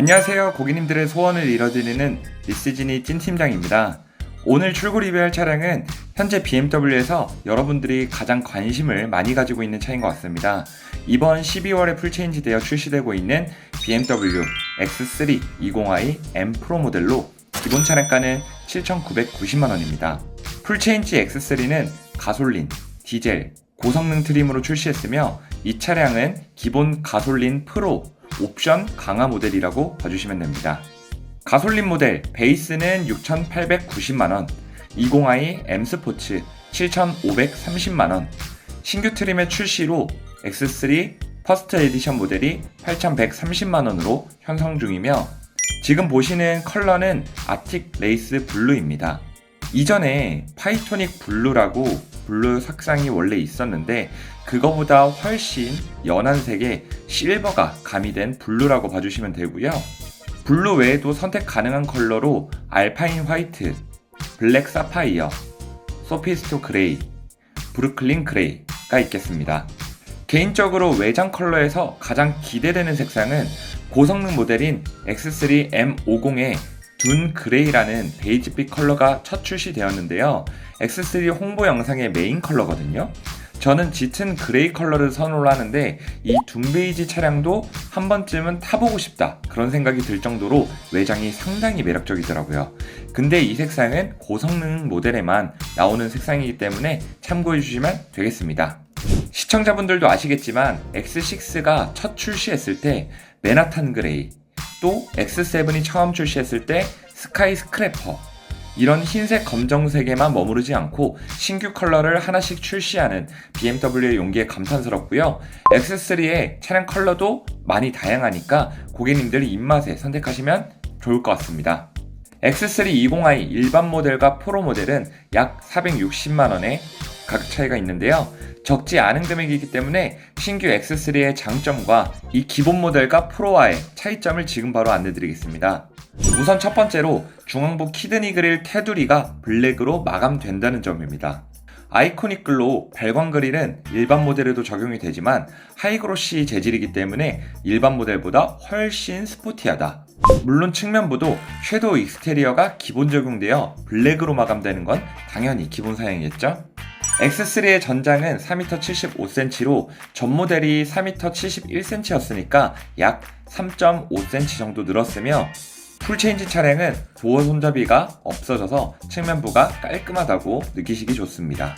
안녕하세요. 고객님들의 소원을 이뤄드리는 리스진이 찐팀장입니다. 오늘 출고 리뷰할 차량은 현재 BMW에서 여러분들이 가장 관심을 많이 가지고 있는 차인 것 같습니다. 이번 12월에 풀체인지 되어 출시되고 있는 BMW X3 20i M 프로 모델로 기본 차량가는 7,990만원입니다. 풀체인지 X3는 가솔린, 디젤, 고성능 트림으로 출시했으며 이 차량은 기본 가솔린 프로 옵션 강화 모델이라고 봐주시면 됩니다. 가솔린 모델 베이스는 6,890만원, 20i M 스포츠 7,530만원, 신규 트림의 출시로 X3 퍼스트 에디션 모델이 8,130만원으로 현성 중이며 지금 보시는 컬러는 아틱 레이스 블루입니다. 이전에 파이토닉 블루라고 블루 색상이 원래 있었는데 그거보다 훨씬 연한 색의 실버가 가미된 블루라고 봐주시면 되고요. 블루 외에도 선택 가능한 컬러로 알파인 화이트, 블랙 사파이어, 소피스토 그레이, 브루클린 그레이가 있겠습니다. 개인적으로 외장 컬러에서 가장 기대되는 색상은 고성능 모델인 X3 M50의 둔 그레이라는 베이지빛 컬러가 첫 출시되었는데요. X3 홍보 영상의 메인 컬러거든요. 저는 짙은 그레이 컬러를 선호를 하는데 이 둔베이지 차량도 한 번쯤은 타보고 싶다 그런 생각이 들 정도로 외장이 상당히 매력적이더라고요. 근데 이 색상은 고성능 모델에만 나오는 색상이기 때문에 참고해 주시면 되겠습니다. 시청자분들도 아시겠지만 X6가 첫 출시했을 때 메나탄 그레이, 또 X7이 처음 출시했을 때 스카이 스크래퍼, 이런 흰색 검정색에만 머무르지 않고 신규 컬러를 하나씩 출시하는 BMW의 용기에 감탄스럽고요. X3의 차량 컬러도 많이 다양하니까 고객님들 입맛에 선택하시면 좋을 것 같습니다. X3 20i 일반 모델과 프로 모델은 약 460만원의 가격 차이가 있는데요. 적지 않은 금액이기 때문에 신규 X3의 장점과 이 기본 모델과 프로와의 차이점을 지금 바로 안내드리겠습니다. 우선 첫 번째로 중앙부 키드니 그릴 테두리가 블랙으로 마감된다는 점입니다. 아이코닉 글로 발광 그릴은 일반 모델에도 적용이 되지만 하이그로시 재질이기 때문에 일반 모델보다 훨씬 스포티하다. 물론 측면부도 섀도우 익스테리어가 기본 적용되어 블랙으로 마감되는 건 당연히 기본 사양이겠죠? X3의 전장은 4m 75cm로 전 모델이 4m 71cm였으니까 약 3.5cm 정도 늘었으며 풀체인지 차량은 도어 손잡이가 없어져서 측면부가 깔끔하다고 느끼시기 좋습니다.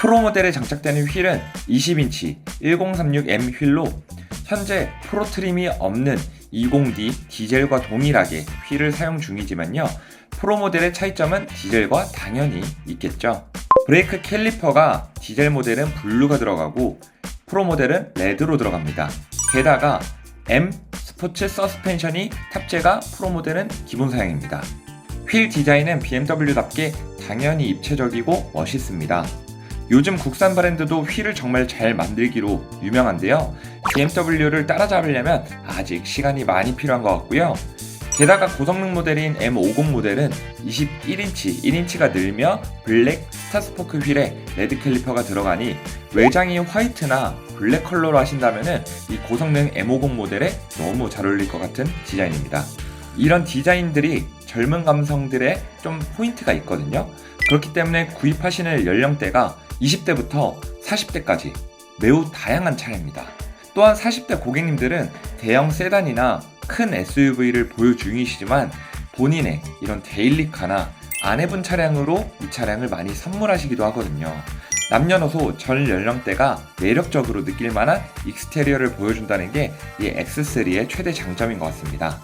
프로 모델에 장착되는 휠은 20인치 1036M 휠로 현재 프로 트림이 없는 20D 디젤과 동일하게 휠을 사용 중이지만요. 프로 모델의 차이점은 디젤과 당연히 있겠죠. 브레이크 캘리퍼가 디젤 모델은 블루가 들어가고 프로 모델은 레드로 들어갑니다. 게다가 M 스포츠 서스펜션이 탑재가 프로 모델은 기본 사양입니다. 휠 디자인은 BMW답게 당연히 입체적이고 멋있습니다. 요즘 국산 브랜드도 휠을 정말 잘 만들기로 유명한데요. BMW를 따라잡으려면 아직 시간이 많이 필요한 것 같고요. 게다가 고성능 모델인 M50 모델은 21인치, 1인치가 늘며 블랙 스타스포크 휠에 레드 캘리퍼가 들어가니 외장이 화이트나 블랙 컬러로 하신다면 이 고성능 M50 모델에 너무 잘 어울릴 것 같은 디자인입니다. 이런 디자인들이 젊은 감성들의 좀 포인트가 있거든요. 그렇기 때문에 구입하시는 연령대가 20대부터 40대까지 매우 다양한 차량입니다. 또한 40대 고객님들은 대형 세단이나 큰 SUV를 보유 중이시지만 본인의 이런 데일리카나 안 해본 차량으로 이 차량을 많이 선물하시기도 하거든요. 남녀노소 전 연령대가 매력적으로 느낄 만한 익스테리어를 보여준다는 게 이 X3의 최대 장점인 것 같습니다.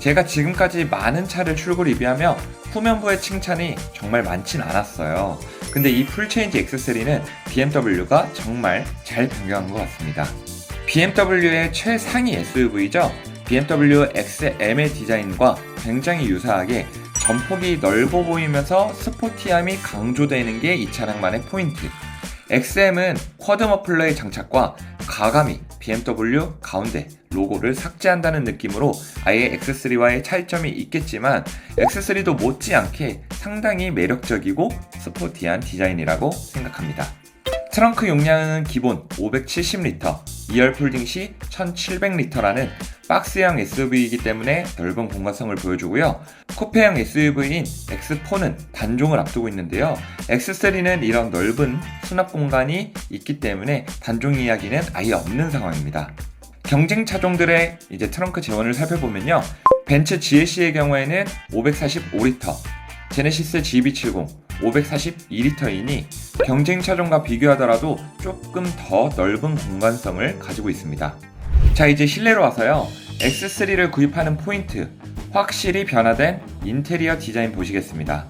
제가 지금까지 많은 차를 출고 리뷰하며 후면부의 칭찬이 정말 많진 않았어요. 근데 이 풀체인지 X3는 BMW가 정말 잘 변경한 것 같습니다. BMW의 최상위 SUV죠. BMW XM의 디자인과 굉장히 유사하게 전폭이 넓어 보이면서 스포티함이 강조되는 게 이 차량만의 포인트. XM은 쿼드 머플러의 장착과 가감이 BMW 가운데 로고를 삭제한다는 느낌으로 아예 X3와의 차이점이 있겠지만 X3도 못지않게 상당히 매력적이고 스포티한 디자인이라고 생각합니다. 트렁크 용량은 기본 570리터, 2열 폴딩 시 1700리터라는 박스형 SUV이기 때문에 넓은 공간성을 보여주고요. 쿠페형 SUV인 X4는 단종을 앞두고 있는데요. X3는 이런 넓은 수납 공간이 있기 때문에 단종 이야기는 아예 없는 상황입니다. 경쟁 차종들의 이제 트렁크 재원을 살펴보면요. 벤츠 GLC의 경우에는 545리터, 제네시스 GB70 542리터이니 경쟁 차종과 비교하더라도 조금 더 넓은 공간성을 가지고 있습니다. 자, 이제 실내로 와서요. X3를 구입하는 포인트, 확실히 변화된 인테리어 디자인 보시겠습니다.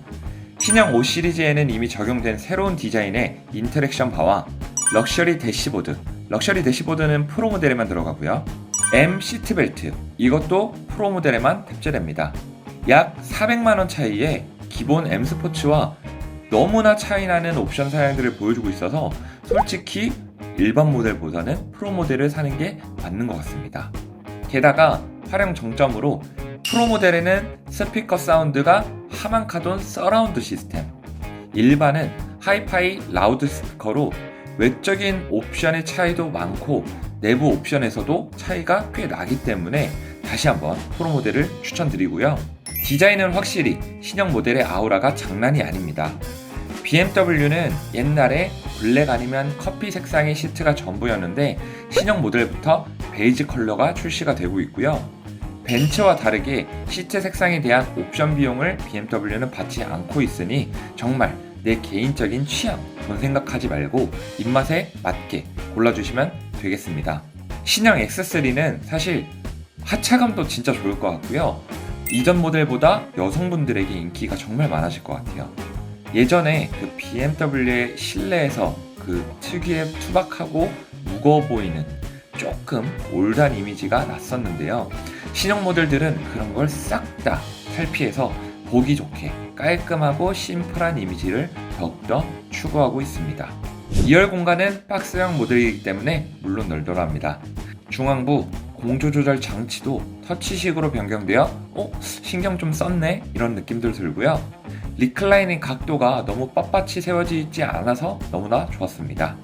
신형 5 시리즈에는 이미 적용된 새로운 디자인의 인터랙션 바와 럭셔리 대시보드, 럭셔리 대시보드는 프로 모델에만 들어가고요. M 시트벨트, 이것도 프로 모델에만 탑재됩니다. 약 400만원 차이에 기본 M 스포츠와 너무나 차이나는 옵션 사양들을 보여주고 있어서 솔직히 일반 모델보다는 프로 모델을 사는 게 맞는 것 같습니다. 게다가 활용 정점으로 프로 모델에는 스피커 사운드가 하만카돈 서라운드 시스템, 일반은 하이파이 라우드 스피커로 외적인 옵션의 차이도 많고 내부 옵션에서도 차이가 꽤 나기 때문에 다시 한번 프로 모델을 추천드리고요. 디자인은 확실히 신형 모델의 아우라가 장난이 아닙니다. BMW는 옛날에 블랙 아니면 커피 색상의 시트가 전부였는데 신형 모델부터 베이지 컬러가 출시가 되고 있고요. 벤츠와 다르게 시트 색상에 대한 옵션 비용을 BMW는 받지 않고 있으니 정말 내 개인적인 취향, 돈 생각하지 말고 입맛에 맞게 골라주시면 되겠습니다. 신형 X3는 사실 하차감도 진짜 좋을 것 같고요. 이전 모델보다 여성분들에게 인기가 정말 많아질 것 같아요. 예전에 그 BMW의 실내에서 그 특유의 투박하고 무거워 보이는 조금 올드한 이미지가 났었는데요. 신형 모델들은 그런 걸 싹 다 탈피해서 보기 좋게 깔끔하고 심플한 이미지를 더욱더 추구하고 있습니다. 2열 공간은 박스형 모델이기 때문에 물론 널널합니다. 중앙부 공조 조절 장치도 터치식으로 변경되어 어? 신경 좀 썼네? 이런 느낌들 들고요. 리클라이닝 각도가 너무 빳빳이 세워지지 않아서 너무나 좋았습니다.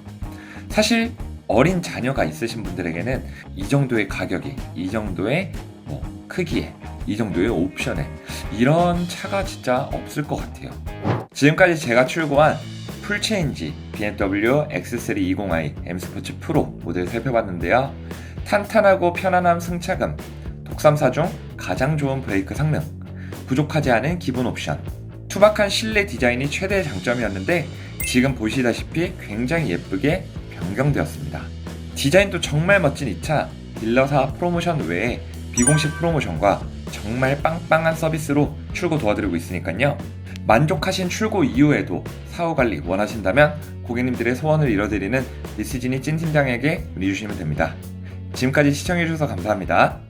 사실 어린 자녀가 있으신 분들에게는 이 정도의 가격에, 이 정도의 뭐 크기에, 이 정도의 옵션에 이런 차가 진짜 없을 것 같아요. 지금까지 제가 출고한 풀체인지 BMW X3 20i M 스포츠 프로 모델 살펴봤는데요. 탄탄하고 편안한 승차감, 독삼사 중 가장 좋은 브레이크 성능, 부족하지 않은 기본 옵션, 투박한 실내 디자인이 최대의 장점이었는데 지금 보시다시피 굉장히 예쁘게 변경되었습니다. 디자인도 정말 멋진 이 차, 딜러사 프로모션 외에 비공식 프로모션과 정말 빵빵한 서비스로 출고 도와드리고 있으니까요. 만족하신 출고 이후에도 사후 관리 원하신다면 고객님들의 소원을 이뤄드리는 리스진이 찐 팀장에게 문의 주시면 됩니다. 지금까지 시청해주셔서 감사합니다.